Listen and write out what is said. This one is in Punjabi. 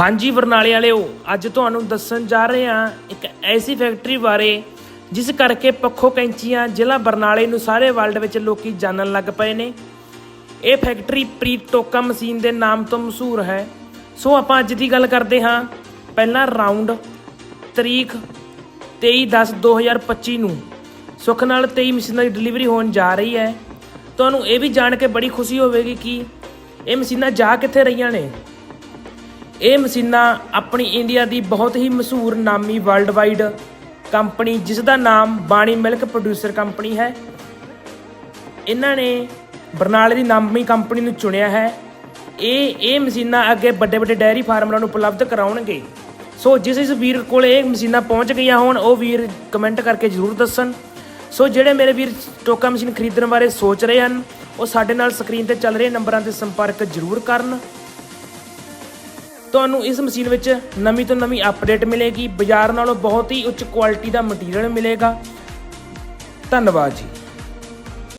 ਹਾਂਜੀ ਬਰਨਾਲੇ ਵਾਲਿਓ, ਅੱਜ ਤੁਹਾਨੂੰ ਦੱਸਣ ਜਾ ਰਹੇ ਹਾਂ ਇੱਕ ਐਸੀ ਫੈਕਟਰੀ ਬਾਰੇ, ਜਿਸ ਕਰਕੇ ਪੱਖੋ ਕੈਂਚੀਆਂ ਜ਼ਿਲ੍ਹਾ ਬਰਨਾਲੇ ਨੂੰ ਸਾਰੇ ਵਰਲਡ ਵਿੱਚ ਲੋਕੀ ਜਾਣਨ ਲੱਗ ਪਏ ਨੇ। ਇਹ ਫੈਕਟਰੀ ਪ੍ਰੀਤ ਟੋਕਾ ਮਸ਼ੀਨ ਦੇ ਨਾਮ ਤੋਂ ਮਸ਼ਹੂਰ ਹੈ। ਸੋ ਆਪਾਂ ਅੱਜ ਦੀ ਗੱਲ ਕਰਦੇ ਹਾਂ ਪਹਿਲਾ ਰਾਉਂਡ ਤਰੀਕ 23/10/2025 ਨੂੰ। ਸੁੱਖ ਨਾਲ 23 ਮਸ਼ੀਨਾਂ ਦੀ ਡਿਲੀਵਰੀ ਹੋਣ ਜਾ ਰਹੀ ਹੈ। ਤੁਹਾਨੂੰ ਇਹ ਵੀ ਜਾਣ ਕੇ ਬੜੀ ਖੁਸ਼ੀ ਹੋਵੇਗੀ ਕਿ ਇਹ ਮਸ਼ੀਨਾਂ ਜਾ ਕਿੱਥੇ ਰਹੀਆਂ ਨੇ? ਇਹ ਮਸ਼ੀਨਾਂ ਆਪਣੀ ਇੰਡੀਆ ਦੀ ਬਹੁਤ ਹੀ ਮਸ਼ਹੂਰ ਨਾਮੀ ਵਰਲਡ ਵਾਈਡ ਕੰਪਨੀ, ਜਿਸ ਦਾ ਨਾਮ ਬਾਣੀ ਮਿਲਕ ਪ੍ਰੋਡਿਊਸਰ ਕੰਪਨੀ ਹੈ। ਇਹਨਾਂ ਨੇ ਬਰਨਾਲੇ ਦੀ ਨਾਮੀ ਕੰਪਨੀ ਨੂੰ ਚੁਣਿਆ ਹੈ। ਇਹ ਇਹ ਮਸ਼ੀਨਾਂ ਅੱਗੇ ਵੱਡੇ ਵੱਡੇ ਡੈਰੀ ਫਾਰਮਰਾਂ ਨੂੰ ਉਪਲਬਧ ਕਰਾਉਣਗੇ। ਸੋ ਜਿਸ ਇਸ ਵੀਰ ਕੋਲ ਇਹ ਮਸ਼ੀਨਾਂ ਪਹੁੰਚ ਗਈਆਂ ਹੋਣ, ਉਹ ਵੀਰ ਕਮੈਂਟ ਕਰਕੇ ਜਰੂਰ ਦੱਸਣ। ਸੋ ਜਿਹੜੇ ਮੇਰੇ ਵੀਰ ਟੋਕਾ ਮਸ਼ੀਨ ਖਰੀਦਣ ਬਾਰੇ ਸੋਚ ਰਹੇ ਹਨ, ਉਹ ਸਾਡੇ ਨਾਲ ਸਕਰੀਨ ਤੇ ਚੱਲ ਰਹੇ ਨੰਬਰਾਂ ਤੇ ਸੰਪਰਕ ਜਰੂਰ ਕਰਨ। ਤੁਹਾਨੂੰ ਇਸ ਮਸ਼ੀਨ ਵਿੱਚ ਨਵੀਂ ਤੋਂ ਨਵੀਂ ਅਪਡੇਟ ਮਿਲੇਗੀ। ਬਾਜ਼ਾਰ ਨਾਲੋਂ ਬਹੁਤ ਹੀ ਉੱਚ ਕੁਆਲਿਟੀ ਦਾ ਮਟੀਰੀਅਲ ਮਿਲੇਗਾ। ਧੰਨਵਾਦ ਜੀ।